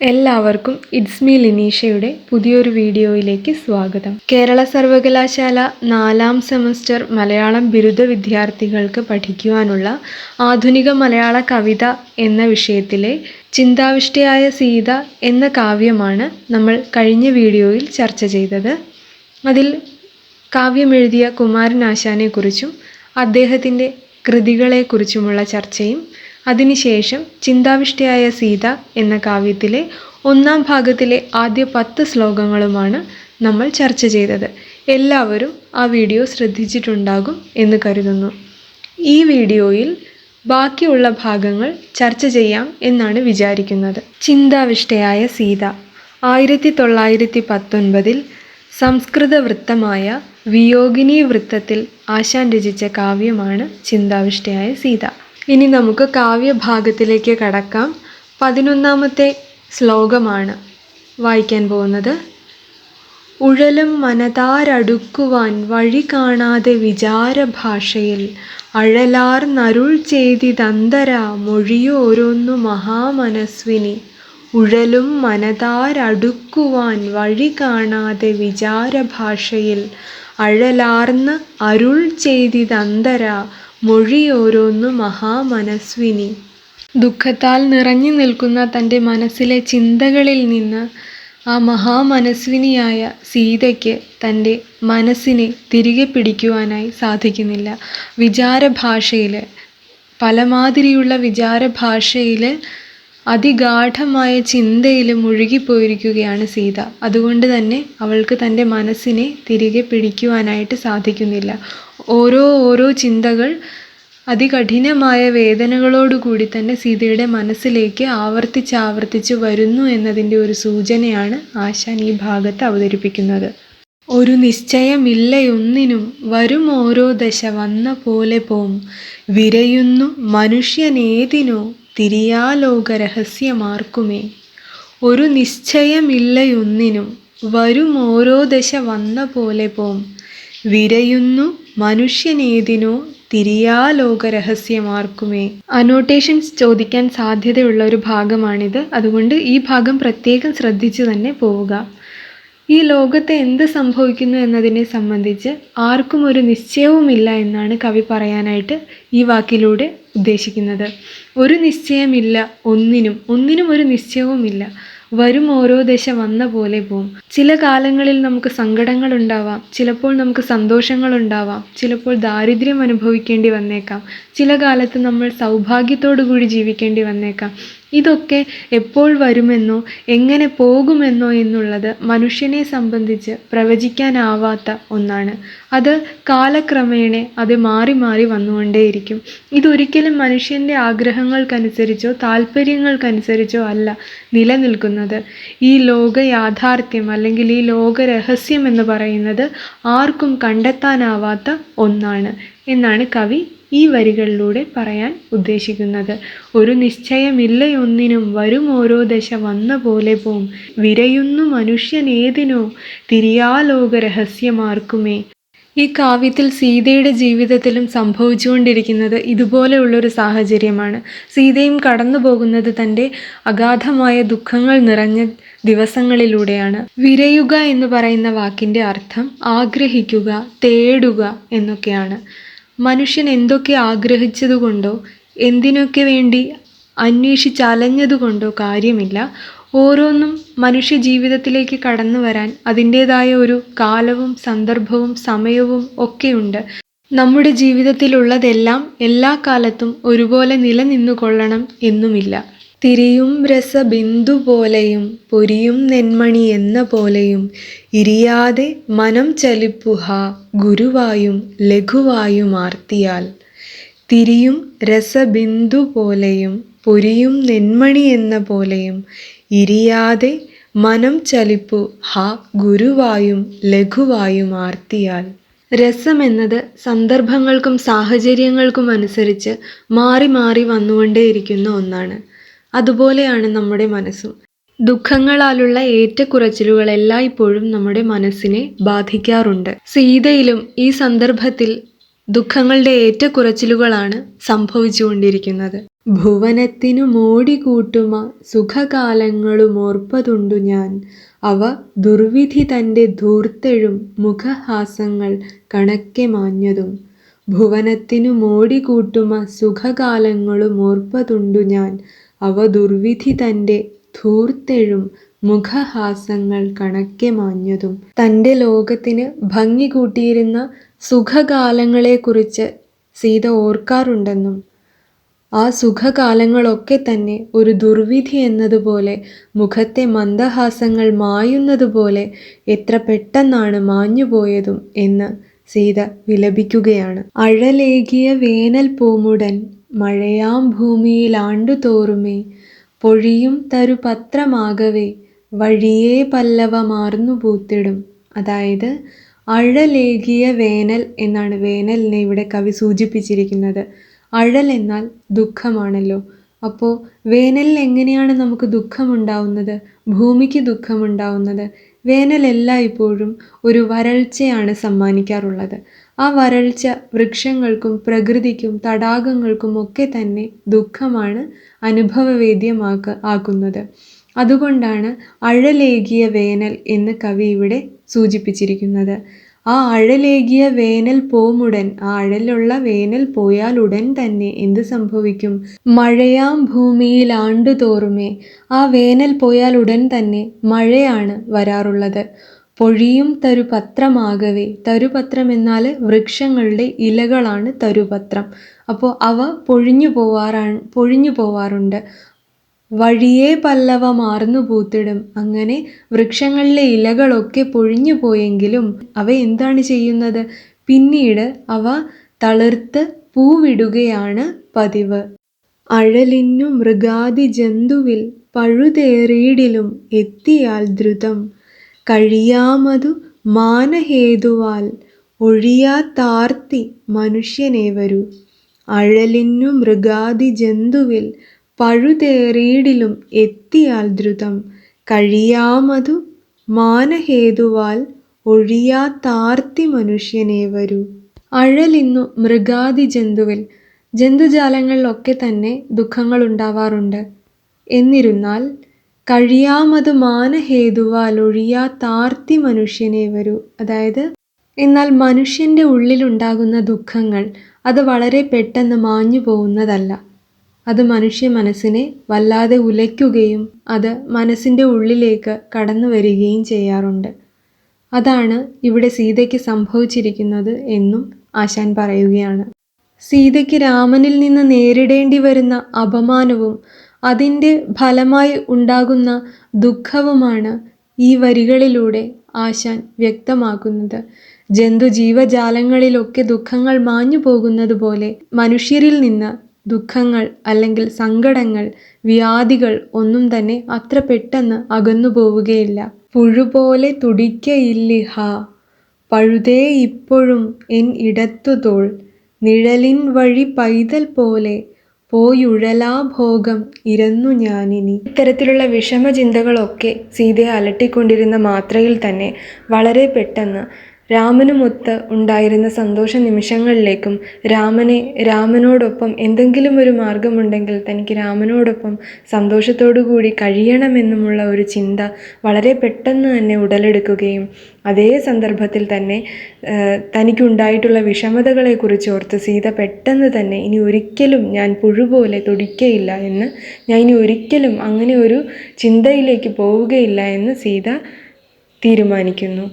എല്ലാവർക്കും it's me ലിനീഷയുടെ പുതിയൊരു വീഡിയോയിലേക്ക് സ്വാഗതം. കേരള സർവകലാശാല നാലാം സെമസ്റ്റർ മലയാളം ബിരുദ വിദ്യാർത്ഥികൾക്ക് പഠിക്കുവാനുള്ള ആധുനിക മലയാള കവിത എന്ന വിഷയത്തിലെ ചിന്താവിഷ്ടയായ സീത എന്ന കാവ്യമാണ് നമ്മൾ കഴിഞ്ഞ വീഡിയോയിൽ ചർച്ച ചെയ്തത്. അതിൽ കാവ്യമെഴുതിയ കുമാരനാശാനെക്കുറിച്ചും അദ്ദേഹത്തിന്റെ കൃതികളെക്കുറിച്ചുമുള്ള ചർച്ചയും അതിനുശേഷം ചിന്താവിഷ്ടയായ സീത എന്ന കാവ്യത്തിലെ ഒന്നാം ഭാഗത്തിലെ ആദ്യ പത്ത് ശ്ലോകങ്ങളുമാണ് നമ്മൾ ചർച്ച ചെയ്തത്. എല്ലാവരും ആ വീഡിയോ ശ്രദ്ധിച്ചിട്ടുണ്ടാകും എന്ന് കരുതുന്നു. ഈ വീഡിയോയിൽ ബാക്കിയുള്ള ഭാഗങ്ങൾ ചർച്ച ചെയ്യാം എന്നാണ് വിചാരിക്കുന്നത്. ചിന്താവിഷ്ടയായ സീത ആയിരത്തി തൊള്ളായിരത്തി പത്തൊൻപതിൽ സംസ്കൃത വൃത്തമായ വിയോഗിനി വൃത്തത്തിൽ ആശാൻ രചിച്ച കാവ്യമാണ് ചിന്താവിഷ്ടയായ സീത. ഇനി നമുക്ക് കാവ്യഭാഗത്തിലേക്ക് കടക്കാം. പതിനൊന്നാമത്തെ ശ്ലോകമാണ് വായിക്കാൻ പോകുന്നത്. ഉഴലും മനതാരടുക്കുവാൻ വഴി കാണാതെ വിചാരഭാഷയിൽ അഴലാർ നരുൾ ചെയ്തിതന്തര മൊഴിയോരോന്നു മഹാമനസ്വിനി ഉഴലും മനതാരടുക്കുവാൻ വഴി കാണാതെ വിചാരഭാഷയിൽ അഴലാർന്ന് അരുൾ ചെയ്തിതന്തര മൊഴിയോരോന്നു മഹാമനസ്വിനി. ദുഃഖത്താൽ നിറഞ്ഞു നിൽക്കുന്ന തന്റെ മനസ്സിലെ ചിന്തകളിൽ നിന്ന് ആ മഹാമനസ്വിനിയായ സീതയ്ക്ക് തന്റെ മനസ്സിനെ തിരികെ പിടിക്കുവാനായി സാധിക്കുന്നില്ല. വിചാരഭാഷയിൽ പലമാതിരിയുള്ള വിചാരഭാഷയിൽ അതിഗാഠമായ ചിന്തയിൽ മുഴുകിപ്പോയിരിക്കുകയാണ് സീത. അതുകൊണ്ട് തന്നെ അവൾക്ക് തന്റെ മനസ്സിനെ തിരികെ പിടിക്കുവാനായിട്ട് സാധിക്കുന്നില്ല. ഓരോ ഓരോ ചിന്തകൾ അതികഠിനമായ വേദനകളോടുകൂടി തന്നെ സീതയുടെ മനസ്സിലേക്ക് ആവർത്തിച്ച് ആവർത്തിച്ച് വരുന്നു എന്നതിന്റെ ഒരു സൂചനയാണ് ആശാൻ ഈ ഭാഗത്ത് അവതരിപ്പിക്കുന്നത്. ഒരു നിശ്ചയമില്ലയൊന്നിനും വരും ഓരോ ദശ വന്ന പോലെ പോം. വിരയുന്നു മനുഷ്യനേതിനോ തിരിയാലോക രഹസ്യമാർക്കുമേ ഒരു നിശ്ചയമില്ലയൊന്നിനും വരും ഓരോ ദശ വന്ന പോലെ പോം. വിരയുന്നു മനുഷ്യനേതിനോ തിരിയാലോക രഹസ്യമാർക്കുമേ അനോട്ടേഷൻസ് ചോദിക്കാൻ സാധ്യതയുള്ള ഒരു ഭാഗമാണിത്. അതുകൊണ്ട് ഈ ഭാഗം പ്രത്യേകം ശ്രദ്ധിച്ചു തന്നെ പോവുക. ഈ ലോകത്ത് എന്ത് സംഭവിക്കുന്നു എന്നതിനെ സംബന്ധിച്ച് ആർക്കും ഒരു നിശ്ചയവുമില്ല എന്നാണ് കവി പറയാനായിട്ട് ഈ വാക്കിലൂടെ ഉദ്ദേശിക്കുന്നത്. ഒരു നിശ്ചയമില്ല ഒന്നിനും ഒന്നിനും ഒരു നിശ്ചയവുമില്ല. വരും ഓരോ ദശ വന്ന പോലെ പോവും. ചില കാലങ്ങളിൽ നമുക്ക് സങ്കടങ്ങൾ ഉണ്ടാവാം ചിലപ്പോൾ നമുക്ക് സന്തോഷങ്ങൾ ഉണ്ടാവാം ചിലപ്പോൾ ദാരിദ്ര്യം അനുഭവിക്കേണ്ടി വന്നേക്കാം. ചില കാലത്ത് നമ്മൾ സൗഭാഗ്യത്തോടു കൂടി ജീവിക്കേണ്ടി വന്നേക്കാം. ഇതൊക്കെ എപ്പോൾ വരുമെന്നോ എങ്ങനെ പോകുമെന്നോ എന്നുള്ളത് മനുഷ്യനെ സംബന്ധിച്ച് പ്രവചിക്കാനാവാത്ത ഒന്നാണ്. അത് കാലക്രമേണ അത് മാറി മാറി വന്നുകൊണ്ടേയിരിക്കും. ഇതൊരിക്കലും മനുഷ്യന്റെ ആഗ്രഹങ്ങൾക്കനുസരിച്ചോ താല്പര്യങ്ങൾക്കനുസരിച്ചോ അല്ല നിലനിൽക്കുന്നത്. ഈ ലോക യാഥാർത്ഥ്യം അല്ലെങ്കിൽ ഈ ലോക രഹസ്യം എന്ന് പറയുന്നത് ആർക്കും കണ്ടെത്താനാവാത്ത ഒന്നാണ് എന്നാണ് കവി ഈ വരികളിലൂടെ പറയാൻ ഉദ്ദേശിക്കുന്നത്. ഒരു നിശ്ചയമില്ലയൊന്നിനും വരും ഓരോ ദശ വന്ന പോലെ പോം. വിരയുന്നു മനുഷ്യനേതിനോ തിരിയാലോക രഹസ്യമാർക്കുമേ. ഈ കാവ്യത്തിൽ സീതയുടെ ജീവിതത്തിലും സംഭവിച്ചുകൊണ്ടിരിക്കുന്നത് ഇതുപോലെയുള്ളൊരു സാഹചര്യമാണ്. സീതയും കടന്നു പോകുന്നത് തന്റെ അഗാധമായ ദുഃഖങ്ങൾ നിറഞ്ഞ ദിവസങ്ങളിലൂടെയാണ്. വിരയുക എന്ന് പറയുന്ന വാക്കിന്റെ അർത്ഥം ആഗ്രഹിക്കുക തേടുക എന്നൊക്കെയാണ്. മനുഷ്യൻ എന്തൊക്കെ ആഗ്രഹിച്ചതുകൊണ്ടോ എന്തിനൊക്കെ വേണ്ടി അന്വേഷിച്ചലഞ്ഞതുകൊണ്ടോ കാര്യമില്ല. ഓരോന്നും മനുഷ്യ ജീവിതത്തിലേക്ക് കടന്നു വരാൻ അതിന്റേതായ ഒരു കാലവും സന്ദർഭവും സമയവും ഒക്കെയുണ്ട്. നമ്മുടെ ജീവിതത്തിലുള്ളതെല്ലാം എല്ലാ കാലത്തും ഒരുപോലെ നിലനിന്നു കൊള്ളണം എന്നുമില്ല. തിരിയും രസബിന്ദു പോലെയും പൊരിയും നെന്മണി എന്ന പോലെയും ഇരിയാതെ മനം ചലിപ്പുഹ ഗുരുവായും ലഘുവായും ആർത്തിയാൽ. തിരിയും രസബിന്ദു പോലെയും പൊരിയും നെന്മണി എന്ന പോലെയും ഇരിയാതെ മനം ചലിപ്പു ഹ ഗുരുവായും ലഘുവായും ആർത്തിയാൽ. രസം എന്നത് സന്ദർഭങ്ങൾക്കും സാഹചര്യങ്ങൾക്കും അനുസരിച്ച് മാറി മാറി വന്നുകൊണ്ടേയിരിക്കുന്ന ഒന്നാണ്. അതുപോലെയാണ് നമ്മുടെ മനസ്സും. ദുഃഖങ്ങളാലുള്ള ഏറ്റക്കുറച്ചിലുകൾ എല്ലായ്പ്പോഴും നമ്മുടെ മനസ്സിനെ ബാധിക്കാറുണ്ട്. സീതയിലും ഈ സന്ദർഭത്തിൽ ദുഃഖങ്ങളുടെ ഏറ്റക്കുറച്ചിലുകളാണ് സംഭവിച്ചുകൊണ്ടിരിക്കുന്നത്. ഭുവനത്തിനു മോടി കൂട്ടുമ സുഖകാലങ്ങളുമോർപ്പതുണ്ടു ഞാൻ. അവ ദുർവിധി തന്റെ ധൂർത്തെഴും മുഖഹാസങ്ങൾ കണക്കെ മാഞ്ഞതും. ഭുവനത്തിനു മോടി കൂട്ടുമ സുഖകാലങ്ങളുമോർപ്പതുണ്ടു ഞാൻ. അവ ദുർവിധി തന്റെ ധൂർത്തെഴും മുഖഹാസങ്ങൾ കണക്കെ മാഞ്ഞതും. തന്റെ ലോകത്തിന് ഭംഗി കൂട്ടിയിരുന്ന സുഖകാലങ്ങളെക്കുറിച്ച് സീത ഓർക്കാറുണ്ടെന്നും ആ സുഖകാലങ്ങളൊക്കെ തന്നെ ഒരു ദുർവിധി എന്നതുപോലെ മുഖത്തെ മന്ദഹാസങ്ങൾ മായുന്നതുപോലെ എത്ര പെട്ടെന്നാണ് മാഞ്ഞുപോയതും എന്ന് സീത വിലപിക്കുകയാണ്. അഴലേകിയ വേനൽ പൂമുടൻ മഴയാം ഭൂമിയിലാണ്ടുതോറുമേ പൊഴിയും തരു പത്രമാകവേ വഴിയേ പല്ലവമാർന്നു പൂത്തിടും. അതായത് അഴലേകിയ വേനൽ എന്നാണ് വേനലിനെ ഇവിടെ കവി സൂചിപ്പിച്ചിരിക്കുന്നത്. അഴൽ എന്നാൽ ദുഃഖമാണല്ലോ. അപ്പോൾ വേനലിൽ എങ്ങനെയാണ് നമുക്ക് ദുഃഖമുണ്ടാവുന്നത്? ഭൂമിക്ക് ദുഃഖമുണ്ടാവുന്നത്? വേനൽ എല്ലായ്പ്പോഴും ഒരു വരൾച്ചയാണ് സമ്മാനിക്കാറുള്ളത്. ആ വരൾച്ച വൃക്ഷങ്ങൾക്കും പ്രകൃതിക്കും തടാകങ്ങൾക്കും ഒക്കെ തന്നെ ദുഃഖമാണ് അനുഭവവേദ്യമാക്ക ആക്കുന്നത്. അതുകൊണ്ടാണ് അഴലേകിയ വേനൽ എന്ന് കവി ഇവിടെ സൂചിപ്പിച്ചിരിക്കുന്നത്. ആ അഴലേകിയ വേനൽ പോമുടൻ ആ അഴലുള്ള വേനൽ പോയാൽ ഉടൻ തന്നെ എന്ത് സംഭവിക്കും? മഴയാം ഭൂമിയിൽ ആണ്ടുതോറുമേ ആ വേനൽ പോയാൽ ഉടൻ തന്നെ മഴയാണ് വരാറുള്ളത്. പൊഴിയും തരുപത്രമാകവേ. തരുപത്രം എന്നാൽ വൃക്ഷങ്ങളുടെ ഇലകളാണ് തരുപത്രം. അപ്പോൾ അവ പൊഴിഞ്ഞു പോവാറാണ് പൊഴിഞ്ഞു പോവാറുണ്ട്. വഴിയേ പല്ലവ പല്ലവമാർന്നു പൂത്തിടും. അങ്ങനെ വൃക്ഷങ്ങളിലെ ഇലകളൊക്കെ പൊഴിഞ്ഞു പോയെങ്കിലും അവ എന്താണ് ചെയ്യുന്നത്? പിന്നീട് അവ തളിർത്ത് പൂവിടുകയാണ് പതിവ്. അഴലിന്നു മൃഗാദി ജന്തുവിൽ പഴുതേറിയിടിലും എത്തിയാൽ ദ്രുതം. കഴിയാമതു മാനഹേതുവാൽ ഒഴിയാത്താർത്തി മനുഷ്യനേവരു. അഴലിന്നു മൃഗാദി ജന്തുവിൽ പഴുതേറിയിടിലും എത്തിയാൽ ദ്രുതം. കഴിയാമതു മാനഹേതുവാൽ ഒഴിയാത്താർത്തി മനുഷ്യനേവരു. അഴലിന്നു മൃഗാദി ജന്തുവിൽ ജന്തുജാലങ്ങളിലൊക്കെ തന്നെ ദുഃഖങ്ങൾ ഉണ്ടാവാറുണ്ട് എന്നിരുന്നാൽ കഴിയാമത് മനുഷ്യനെ മനുഷ്യനേ വരൂ. അതായത് എന്നാൽ മനുഷ്യന്റെ ഉള്ളിലുണ്ടാകുന്ന ദുഃഖങ്ങൾ അത് വളരെ പെട്ടെന്ന് മാഞ്ഞു പോകുന്നതല്ല. അത് മനുഷ്യ മനസ്സിനെ വല്ലാതെ ഉലയ്ക്കുകയും അത് മനസ്സിന്റെ ഉള്ളിലേക്ക് കടന്നു വരികയും ചെയ്യാറുണ്ട്. അതാണ് ഇവിടെ സീതയ്ക്ക് സംഭവിച്ചിരിക്കുന്നത് എന്നും ആശാൻ പറയുകയാണ്. സീതയ്ക്ക് രാമനിൽ നിന്ന് നേരിടേണ്ടി വരുന്ന അപമാനവും അതിന്റെ ഫലമായി ഉണ്ടാകുന്ന ദുഃഖവുമാണ് ഈ വരികളിലൂടെ ആശാൻ വ്യക്തമാക്കുന്നത്. ജന്തുജീവജാലങ്ങളിലൊക്കെ ദുഃഖങ്ങൾ മാഞ്ഞു പോകുന്നത് പോലെ മനുഷ്യരിൽ നിന്ന് ദുഃഖങ്ങൾ അല്ലെങ്കിൽ സങ്കടങ്ങൾ വ്യാധികൾ ഒന്നും തന്നെ അത്ര പെട്ടെന്ന് അകന്നു പോവുകയില്ല. പുഴുപോലെ തുടിക്കയില്ലിഹ പഴുതേ ഇപ്പോഴും എൻ ഇടത്തുതോൾ നിഴലിൻ വഴി പൈതൽ പോലെ പോയുഴലാഭോഗം ഇരന്നു ഞാനിനി. ഇത്തരത്തിലുള്ള വിഷമചിന്തകളൊക്കെ സീതയെ അലട്ടിക്കൊണ്ടിരുന്ന മാത്രയിൽ തന്നെ വളരെ പെട്ടെന്ന് രാമനുമൊത്ത് ഉണ്ടായിരുന്ന സന്തോഷ നിമിഷങ്ങളിലേക്കും രാമനെ രാമനോടൊപ്പം എന്തെങ്കിലും ഒരു മാർഗമുണ്ടെങ്കിൽ തനിക്ക് രാമനോടൊപ്പം സന്തോഷത്തോടു കൂടി കഴിയണമെന്നുമുള്ള ഒരു ചിന്ത വളരെ പെട്ടെന്ന് തന്നെ ഉടലെടുക്കുകയും അതേ സന്ദർഭത്തിൽ തന്നെ തനിക്കുണ്ടായിട്ടുള്ള വിഷമതകളെക്കുറിച്ച് ഓർത്ത് സീത പെട്ടെന്ന് തന്നെ ഇനി ഒരിക്കലും ഞാൻ പുഴുപോലെ തുടിക്കയില്ല എന്ന് ഞാൻ ഇനി ഒരിക്കലും അങ്ങനെ ഒരു ചിന്തയിലേക്ക് പോവുകയില്ല എന്ന് സീത തീരുമാനിക്കുന്നു.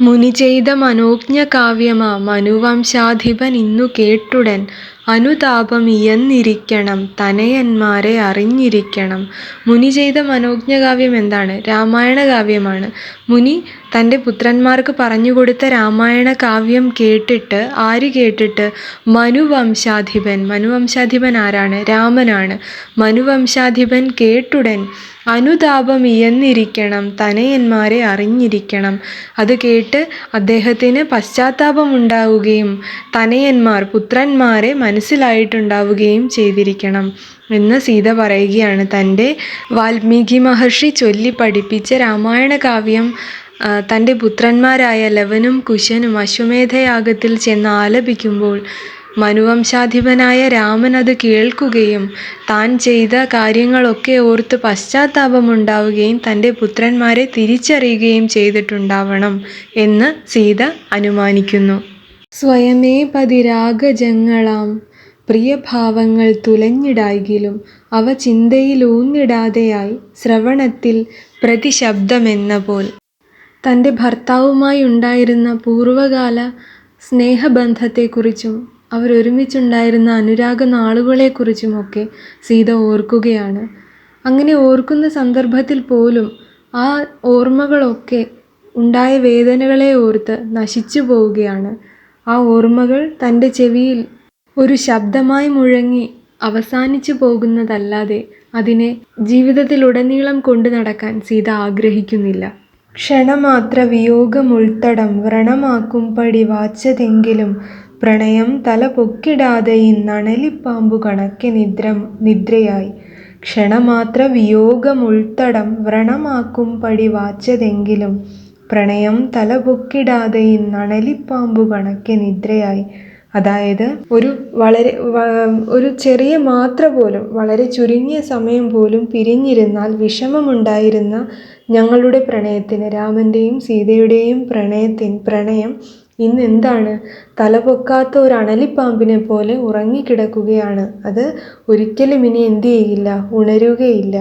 മുനി ചെയ്ത മനോജ്ഞകാവ്യമ മനുവംശാധിപൻ ഇന്നു കേട്ടുടൻ. അനുതാപം ഇയന്നിരിക്കണം തനയന്മാരെ അറിഞ്ഞിരിക്കണം. മുനി ചെയ്ത മനോജ്ഞകാവ്യം എന്താണ്? രാമായണ കാവ്യമാണ് മുനി തന്റെ പുത്രന്മാർക്ക് പറഞ്ഞു കൊടുത്ത രാമായണ കാവ്യം കേട്ടിട്ട് ആര് കേട്ടിട്ട്? മനുവംശാധിപൻ. മനുവംശാധിപൻ ആരാണ്? രാമനാണ്. മനുവംശാധിപൻ കേട്ടുടൻ അനുതാപം ഇയന്നിരിക്കണം തനയന്മാരെ അറിഞ്ഞിരിക്കണം. അത് കേട്ട് അദ്ദേഹത്തിന് പശ്ചാത്താപം ഉണ്ടാവുകയും തനയന്മാർ പുത്രന്മാരെ മനസ്സിലായിട്ടുണ്ടാവുകയും ചെയ്തിരിക്കണം എന്ന് സീത പറയുകയാണ്. തന്റെ വാൽമീകി മഹർഷി ചൊല്ലി പഠിപ്പിച്ച രാമായണ കാവ്യം തന്റെ പുത്രന്മാരായ ലവനും കുശനും അശ്വമേധയാഗത്തിൽ ചെന്ന് ആലപിക്കുമ്പോൾ മനുവംശാധിപനായ രാമൻ അത് കേൾക്കുകയും താൻ ചെയ്ത കാര്യങ്ങളൊക്കെ ഓർത്ത് പശ്ചാത്താപമുണ്ടാവുകയും തന്റെ പുത്രന്മാരെ തിരിച്ചറിയുകയും ചെയ്തിട്ടുണ്ടാവണം എന്ന് സീത അനുമാനിക്കുന്നു. സ്വയമേ പതിരാഗജങ്ങളാം പ്രിയഭാവങ്ങൾ തുലഞ്ഞിടായിലും അവ ചിന്തയിലൂന്നിടാതെയായി ശ്രവണത്തിൽ പ്രതിശബ്ദമെന്ന പോൽ തന്റെ ഭർത്താവുമായി ഉണ്ടായിരുന്ന പൂർവകാല സ്നേഹബന്ധത്തെക്കുറിച്ചും അവരൊരുമിച്ചുണ്ടായിരുന്ന അനുരാഗ നാളുകളെക്കുറിച്ചുമൊക്കെ സീത ഓർക്കുകയാണ്. അങ്ങനെ ഓർക്കുന്ന സന്ദർഭത്തിൽ പോലും ആ ഓർമ്മകളൊക്കെ ഉണ്ടായ വേദനകളെ ഓർത്ത് നശിച്ചു പോവുകയാണ്. ആ ഓർമ്മകൾ തന്റെ ചെവിയിൽ ഒരു ശബ്ദമായി മുഴങ്ങി അവസാനിച്ചു പോകുന്നതല്ലാതെ അതിനെ ജീവിതത്തിലുടനീളം കൊണ്ടു നടക്കാൻ സീത ആഗ്രഹിക്കുന്നില്ല. ക്ഷണമാത്ര വിയോഗമുൾത്തടം വ്രണമാക്കും പടി വാച്ചതെങ്കിലും പ്രണയം തല പൊക്കിടാതെ ഇന്നണലിപ്പാമ്പു കണക്കെ നിദ്ര നിദ്രയായി. ക്ഷണമാത്ര വിയോഗമുൾത്തടം വ്രണമാക്കും പടി വാച്ചതെങ്കിലും പ്രണയം തല പൊക്കിടാതെ ഇന്നണലിപ്പാമ്പു കണക്കെ നിദ്രയായി. അതായത് ഒരു വളരെ ഒരു ചെറിയ മാത്ര പോലും വളരെ ചുരുങ്ങിയ സമയം പോലും പിരിഞ്ഞിരുന്നാൽ വിഷമമുണ്ടായിരുന്ന ഞങ്ങളുടെ പ്രണയത്തിന് രാമന്റെയും സീതയുടെയും പ്രണയത്തിൻ പ്രണയം ഇന്ന് എന്താണ് തലപൊക്കാത്ത ഒരു അണലിപ്പാമ്പിനെ പോലെ ഉറങ്ങിക്കിടക്കുകയാണ്. അത് ഒരിക്കലും ഇനി എന്തു ചെയ്യില്ല ഉണരുകയില്ല.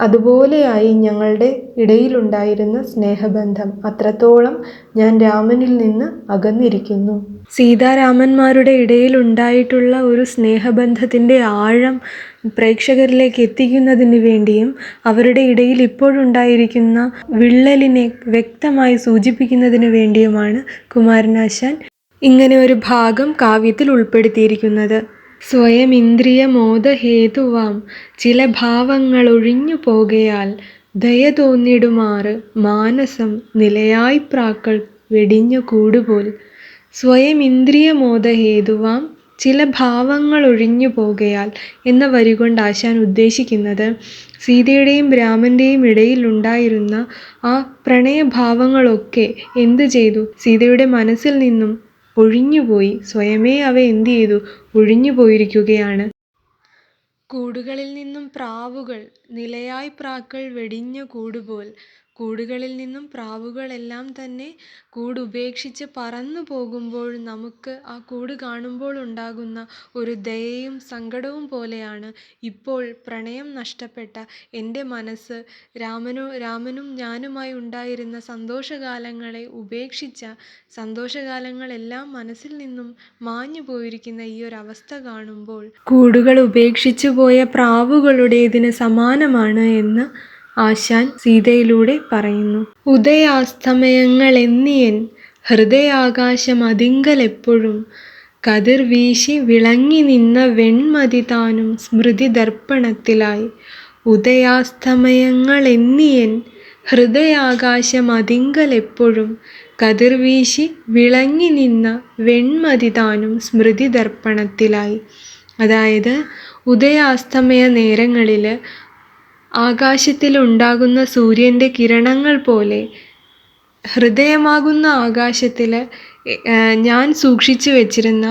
അതുപോലെയായി ഞങ്ങളുടെ ഇടയിലുണ്ടായിരുന്ന സ്നേഹബന്ധം. അത്രത്തോളം ഞാൻ രാമനിൽ നിന്ന് അകന്നിരിക്കുന്നു. സീതാരാമന്മാരുടെ ഇടയിൽ ഉണ്ടായിട്ടുള്ള ഒരു സ്നേഹബന്ധത്തിന്റെ ആഴം പ്രേക്ഷകരിലേക്ക് എത്തിക്കുന്നതിന് വേണ്ടിയും അവരുടെ ഇടയിൽ ഇപ്പോഴുണ്ടായിരിക്കുന്ന വിള്ളലിനെ വ്യക്തമായി സൂചിപ്പിക്കുന്നതിന് വേണ്ടിയുമാണ് കുമാരനാശാൻ ഇങ്ങനെ ഒരു ഭാഗം കാവ്യത്തിൽ ഉൾപ്പെടുത്തിയിരിക്കുന്നത്. സ്വയം ഇന്ദ്രിയ മോദഹേതുവാം ചില ഭാവങ്ങൾ ഒഴിഞ്ഞു പോകയാൽ ദയ തോന്നിടുമാറ് മാനസം നിലയായി പ്രാക്കൾ വെടിഞ്ഞ കൂടുപോൽ. സ്വയം ഇന്ദ്രിയ മോദഹേതുവാം ചില ഭാവങ്ങൾ ഒഴിഞ്ഞു പോകയാൽ എന്ന വരി കൊണ്ട് ആശാൻ ഉദ്ദേശിക്കുന്നത് സീതയുടെയും ഇടയിൽ ഉണ്ടായിരുന്ന ആ പ്രണയഭാവങ്ങളൊക്കെ എന്തു ചെയ്തു? സീതയുടെ മനസ്സിൽ നിന്നും ഒഴിഞ്ഞുപോയി സ്വയമേ അവ എന്തു ചെയ്തു? ഒഴിഞ്ഞു പോയിരിക്കുകയാണ്. കൂടുകളിൽ നിന്നും പ്രാവുകൾ നിലയായി പ്രാക്കൾ വെടിഞ്ഞ കൂടുപോൽ കൂടുകളിൽ നിന്നും പ്രാവുകളെല്ലാം തന്നെ കൂട് ഉപേക്ഷിച്ച് പറന്നു പോകുമ്പോൾ നമുക്ക് ആ കൂട് കാണുമ്പോൾ ഉണ്ടാകുന്ന ഒരു ദയയും സങ്കടവും പോലെയാണ് ഇപ്പോൾ പ്രണയം നഷ്ടപ്പെട്ട എന്റെ മനസ്സ്. രാമനോ രാമനും ഞാനുമായി ഉണ്ടായിരുന്ന സന്തോഷകാലങ്ങളെ ഉപേക്ഷിച്ച സന്തോഷകാലങ്ങളെല്ലാം മനസ്സിൽ നിന്നും മാഞ്ഞു പോയിരിക്കുന്ന ഈ ഒരു അവസ്ഥ കാണുമ്പോൾ കൂടുകൾ ഉപേക്ഷിച്ചു പോയ പ്രാവുകളുടേതിന് സമാനമാണ് എന്ന് ആശാൻ സീതയിലൂടെ പറയുന്നു. ഉദയാസ്തമയങ്ങളെന്നിയൻ വീശി വിളങ്ങി നിന്ന വെൺമതി താനും സ്മൃതി ദർപ്പണത്തിലായി. ഉദയാസ്തമയങ്ങളെന്നിയൻ വീശി വിളങ്ങി നിന്ന വെൺമതി താനും സ്മൃതി ദർപ്പണത്തിലായി. അതായത് ഉദയാസ്തമയ നേരങ്ങളിൽ ആകാശത്തിലുണ്ടാകുന്ന സൂര്യന്റെ കിരണങ്ങൾ പോലെ ഹൃദയമാകുന്ന ആകാശത്തിൽ ഞാൻ സൂക്ഷിച്ചു വെച്ചിരുന്ന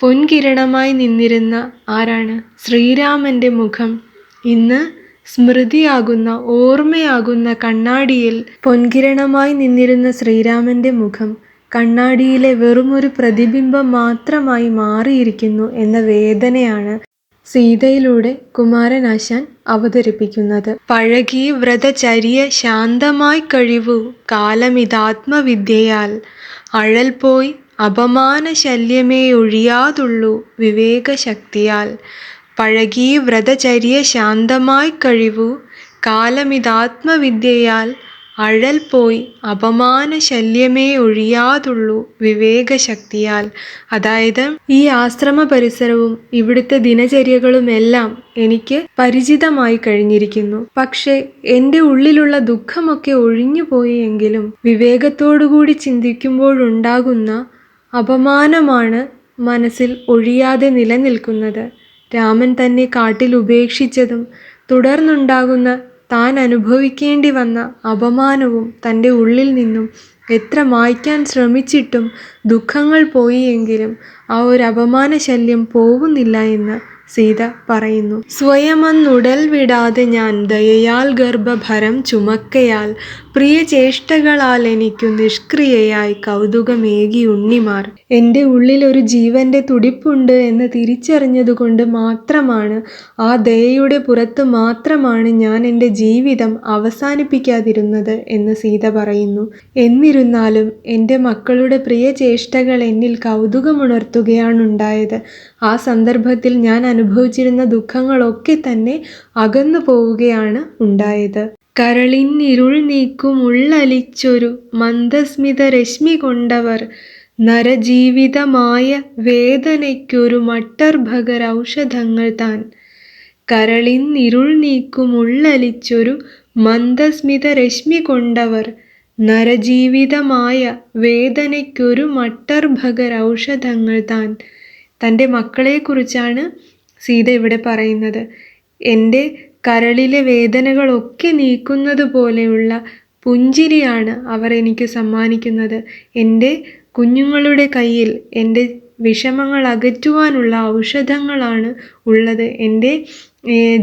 പൊൻകിരണമായി നിന്നിരുന്ന ആരാണ്? ശ്രീരാമന്റെ മുഖം. ഇന്ന് സ്മൃതിയാകുന്ന ഓർമ്മയാകുന്ന കണ്ണാടിയിൽ പൊൻകിരണമായി നിന്നിരുന്ന ശ്രീരാമന്റെ മുഖം കണ്ണാടിയിലെ വെറുമൊരു പ്രതിബിംബം മാത്രമായി മാറിയിരിക്കുന്നു എന്ന വേദനയാണ് സീതയിലൂടെ കുമാരനാശാൻ അവതരിപ്പിക്കുന്നത്. പഴകി വ്രതചര്യ ശാന്തമായി കഴിവു. കാലമിതാത്മവിദ്യയാൽ അഴൽ പോയി അപമാന ശല്യമേ ഒഴിയാതുള്ളൂ വിവേകശക്തിയാൽ. പഴകി വ്രതചര്യ ശാന്തമായി കഴിവു. കാലമിതാത്മവിദ്യയാൽ അഴൽ പോയി അപമാന ശല്യമേ ഒഴിയാതുള്ളൂ വിവേകശക്തിയാൽ. അതായത് ഈ ആശ്രമ പരിസരവും ഇവിടുത്തെ ദിനചര്യകളുമെല്ലാം എനിക്ക് പരിചിതമായി കഴിഞ്ഞിരിക്കുന്നു. പക്ഷേ എന്റെ ഉള്ളിലുള്ള ദുഃഖമൊക്കെ ഒഴിഞ്ഞു പോയി എങ്കിലും വിവേകത്തോടുകൂടി ചിന്തിക്കുമ്പോഴുണ്ടാകുന്ന അപമാനമാണ് മനസ്സിൽ ഒഴിയാതെ നിലനിൽക്കുന്നത്. രാമൻ തന്നെ കാട്ടിൽ ഉപേക്ഷിച്ചതും തുടർന്നുണ്ടാകുന്ന താൻ അനുഭവിക്കേണ്ടി വന്ന അപമാനവും തന്റെ ഉള്ളിൽ നിന്നും എത്ര മായ്ക്കാൻ ശ്രമിച്ചിട്ടും ദുഃഖങ്ങൾ പോയി എങ്കിലും ആ ഒരു അപമാന ശല്യം പോവുന്നില്ല എന്ന് സീത പറയുന്നു. സ്വയമന്നുടൽ വിടാതെ ഞാൻ ദയയാൽ ഗർഭഭരം ചുമക്കയാൽ പ്രിയ ചേഷ്ടകളാൽ എനിക്കു നിഷ്ക്രിയയായി കൗതുകമേകി ഉണ്ണിമാർ. എന്റെ ഉള്ളിൽ ഒരു ജീവന്റെ തുടിപ്പുണ്ട് എന്ന് തിരിച്ചറിഞ്ഞതുകൊണ്ട് മാത്രമാണ് ആ ദയയുടെ പുറത്ത് മാത്രമാണ് ഞാൻ എന്റെ ജീവിതം അവസാനിപ്പിക്കാതിരുന്നത് എന്ന് സീത പറയുന്നു. എന്നിരുന്നാലും എന്റെ മക്കളുടെ പ്രിയ ചേഷ്ടകൾ എന്നിൽ കൗതുകമുണർത്തുകയാണുണ്ടായത്. ആ സന്ദർഭത്തിൽ ഞാൻ അനുഭവിച്ചിരുന്ന ദുഃഖങ്ങളൊക്കെ തന്നെ അകന്നു പോവുകയാണ് ഉണ്ടായത്. കരളിന്നിരുൾ നീക്കും ഉള്ളലിച്ചൊരു മന്ദസ്മിത രശ്മി കൊണ്ടവർ. നരജീവിതമായ വേദനയ്ക്കൊരു മട്ടർഭകരൗഷധങ്ങൾ താൻ. കരളിന്നിരുൾ നീക്കും ഉള്ളലിച്ചൊരു മന്ദസ്മിത രശ്മി കൊണ്ടവർ. നരജീവിതമായ വേദനയ്ക്കൊരു മട്ടർഭകരൗഷധങ്ങൾ താൻ. തന്റെ മക്കളെക്കുറിച്ചാണ് സീത ഇവിടെ പറയുന്നത്. എന്റെ കരളിലെ വേദനകളൊക്കെ നീക്കുന്നത് പോലെയുള്ള പുഞ്ചിരിയാണ് അവർ എനിക്ക് സമ്മാനിക്കുന്നത്. എന്റെ കുഞ്ഞുങ്ങളുടെ കയ്യിൽ എന്റെ വിഷമങ്ങൾ അകറ്റുവാനുള്ള ഔഷധങ്ങളാണ് ഉള്ളത്. എന്റെ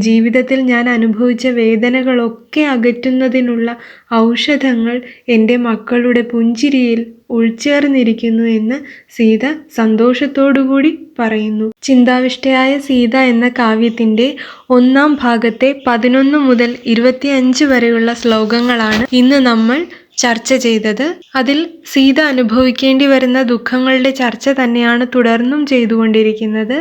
ജീവിതത്തിൽ ഞാൻ അനുഭവിച്ച വേദനകളൊക്കെ അകറ്റുന്നതിനുള്ള ഔഷധങ്ങൾ എന്റെ മക്കളുടെ പുഞ്ചിരിയിൽ ഉൾച്ചേർന്നിരിക്കുന്നു എന്ന് സീത സന്തോഷത്തോടുകൂടി പറയുന്നു. ചിന്താവിഷ്ടയായ സീത എന്ന കാവ്യത്തിന്റെ ഒന്നാം ഭാഗത്തെ പതിനൊന്ന് മുതൽ ഇരുപത്തിയഞ്ച് വരെയുള്ള ശ്ലോകങ്ങളാണ് ഇന്ന് നമ്മൾ ചർച്ച ചെയ്തത്. അതിൽ സീത അനുഭവിക്കേണ്ടി വരുന്ന ദുഃഖങ്ങളുടെ ചർച്ച തന്നെയാണ് തുടർന്നും ചെയ്തുകൊണ്ടിരിക്കുന്നത്.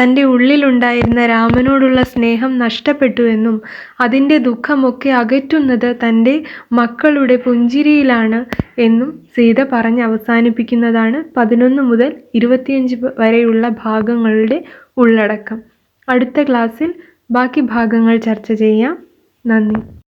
തന്റെ ഉള്ളിലുണ്ടായിരുന്ന രാമനോടുള്ള സ്നേഹം നഷ്ടപ്പെട്ടുവെന്നും അതിന്റെ ദുഃഖമൊക്കെ അകറ്റുന്നത് തന്റെ മക്കളുടെ പുഞ്ചിരിയിലാണ് എന്നും സീത പറഞ്ഞ് അവസാനിപ്പിക്കുന്നതാണ് പതിനൊന്ന് മുതൽ ഇരുപത്തിയഞ്ച് വരെയുള്ള ഭാഗങ്ങളുടെ ഉള്ളടക്കം. അടുത്ത ക്ലാസ്സിൽ ബാക്കി ഭാഗങ്ങൾ ചർച്ച ചെയ്യാം. നന്ദി.